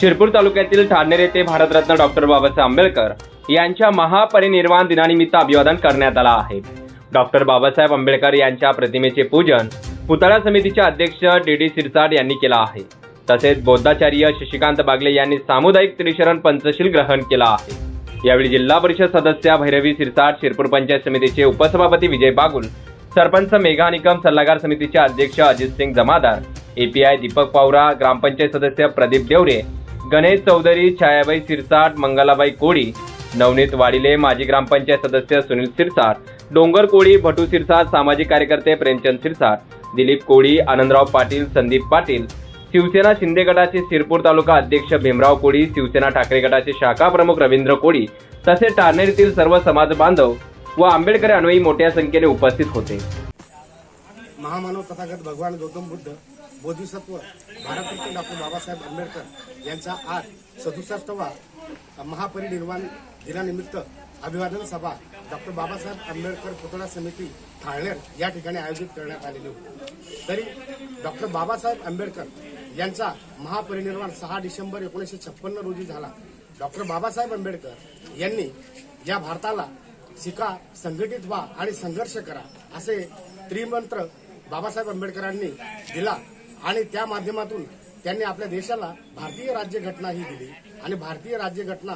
शिरपूर तालुक्यातील ठाणेर येथे भारतरत्न डॉक्टर बाबासाहेब आंबेडकर यांच्या महापरिनिर्वाण दिनानिमित्त अभिवादन करण्यात आला आहे. डॉक्टर बाबासाहेब आंबेडकर यांच्या प्रतिमेचे पूजन पुतळा समितीचे अध्यक्ष डी डी सिरसाट यांनी केला आहे. तसेच बौद्धाचार्य शशिकांत बागले यांनी सामुदायिक त्रिशरण पंचशील ग्रहण केला आहे. यावेळी जिल्हा परिषद सदस्या भैरवी सिरसाट शिरपूर पंचायत समितीचे उपसभापती विजय बागुल सरपंच मेघा निकम सल्लागार समितीचे अध्यक्ष अजित सिंग जमादार एपीआय दीपक पावरा ग्रामपंचायत सदस्य प्रदीप देवरे गणेश चौधरी छायाबाई सिरसाट मंगलाबाई कोळी नवनीत वाडिले माजी ग्रामपंचायत सदस्य सुनील सिरसाट डोंगर कोळी भटू सिरसाट सामाजिक कार्यकर्ते प्रेमचंद सिरसाट दिलीप कोळी आनंदराव पाटील संदीप पाटील शिवसेना शिंदे गटाचे सिरपूर तालुका अध्यक्ष भीमराव कोळी शिवसेना ठाकरे गटाचे शाखा प्रमुख रवींद्र कोळी तसेच टारनेर येथील सर्व समाज बांधव व आंबेडकर अन्वयी मोठ्या संख्येने उपस्थित होते. महामानव तथागत भगवान गौतम बुद्ध बोधिसत्व भारतरत्न डॉक्टर बाबासाहेब आंबेडकर यांचा आज सदुसष्टवा महापरिनिर्वाण दिनानिमित्त अभिवादन सभा डॉक्टर बाबासाहेब आंबेडकर पुतळा समिती ठाणेर या ठिकाणी आयोजित करण्यात आलेली होती. तरी डॉक्टर बाबासाहेब आंबेडकर यांचा महापरिनिर्वाण सहा डिसेंबर एकोणीसशे छप्पन्न रोजी झाला. डॉक्टर बाबासाहेब आंबेडकर यांनी या भारताला शिका संघटित व्हा आणि संघर्ष करा असे त्रिमंत्र बाबासाहेब आंबेडकरांनी दिला. आणि त्या माध्यमातून त्यांनी आपल्या देशाला भारतीय राज्यघटना ही दिली. आणि भारतीय राज्यघटना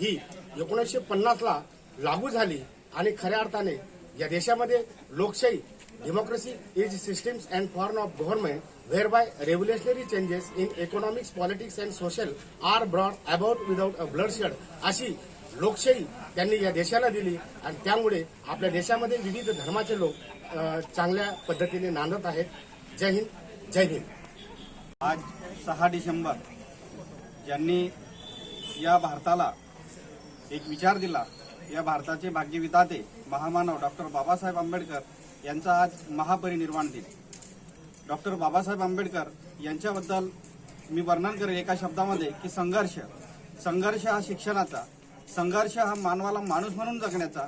ही एकोणीसशे पन्नासला लागू झाली आणि खऱ्या अर्थाने या देशामध्ये लोकशाही democracy is systems and form of government whereby revolutionary changes in economics politics and social are brought about without a bloodshed अशी लोकशाही त्यांनी या देशाला दिली आणि त्यामुळे आपल्या देशामध्ये विविध धर्माचे लोक चांगल्या पद्धतीने नांदत आहेत. जय हिंद. जय हिंद. आज सहा डिसेंबर ज्यांनी या भारताला एक विचार दिला या भारताचे भाग्यविधाते महामानव डॉक्टर बाबासाहेब आंबेडकर यांचा आज महापरिनिर्वाण दिन. डॉक्टर बाबासाहेब आंबेडकर यांच्याबद्दल मी वर्णन करेन एका शब्दामध्ये की संघर्ष. संघर्ष हा शिक्षणाचा संघर्ष हा मानवाला माणूस म्हणून जगण्याचा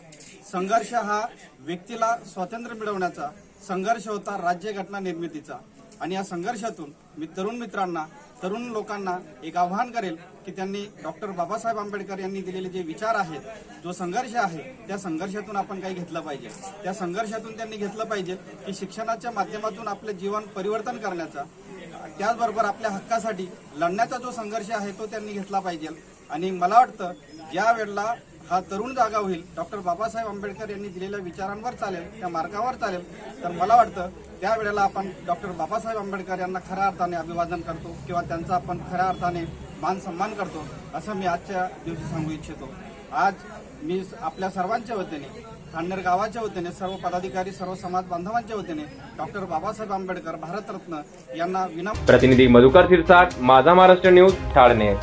संघर्ष हा व्यक्तीला स्वातंत्र्य मिळवण्याचा संघर्ष होता राज्यघटना निर्मितीचा. आणि या संघर्षातून मी तरुण मित्रांना तरुण लोकांना एक आव्हान करेल की त्यांनी डॉक्टर बाबासाहेब आंबेडकर यांनी दिलेले जे विचार आहेत जो संघर्ष आहे त्या संघर्षातून आपण काही घेतलं पाहिजे. त्या संघर्षातून त्यांनी घेतलं पाहिजे की शिक्षणाच्या माध्यमातून आपलं जीवन परिवर्तन करण्याचा त्याचबरोबर आपल्या हक्कासाठी लढण्याचा जो संघर्ष आहे तो त्यांनी घेतला पाहिजे. आणि मला वाटतं ज्या वेळेला हा तरुण जागा होईल. डॉक्टर बाबासाहेब आंबेडकर यांनी दिलेल्या विचारांवर चालेल त्या मार्गावर चालेल. तर मला वाटतं त्यावेळेला आपण डॉक्टर बाबासाहेब आंबेडकर यांना खऱ्या अर्थाने अभिवादन करतो किंवा त्यांचा आपण खऱ्या अर्थाने मान सन्मान करतो असं मी आजच्या दिवशी सांगू इच्छितो. आज मी आपल्या सर्वांच्या वतीने खांडेर गावाच्या वतीने सर्व पदाधिकारी सर्व समाज बांधवांच्या वतीने डॉक्टर बाबासाहेब आंबेडकर भारतरत्न यांना विनम्र प्रतिनिधी मधुकर सिरसाट माझा महाराष्ट्र न्यूज ठाणे.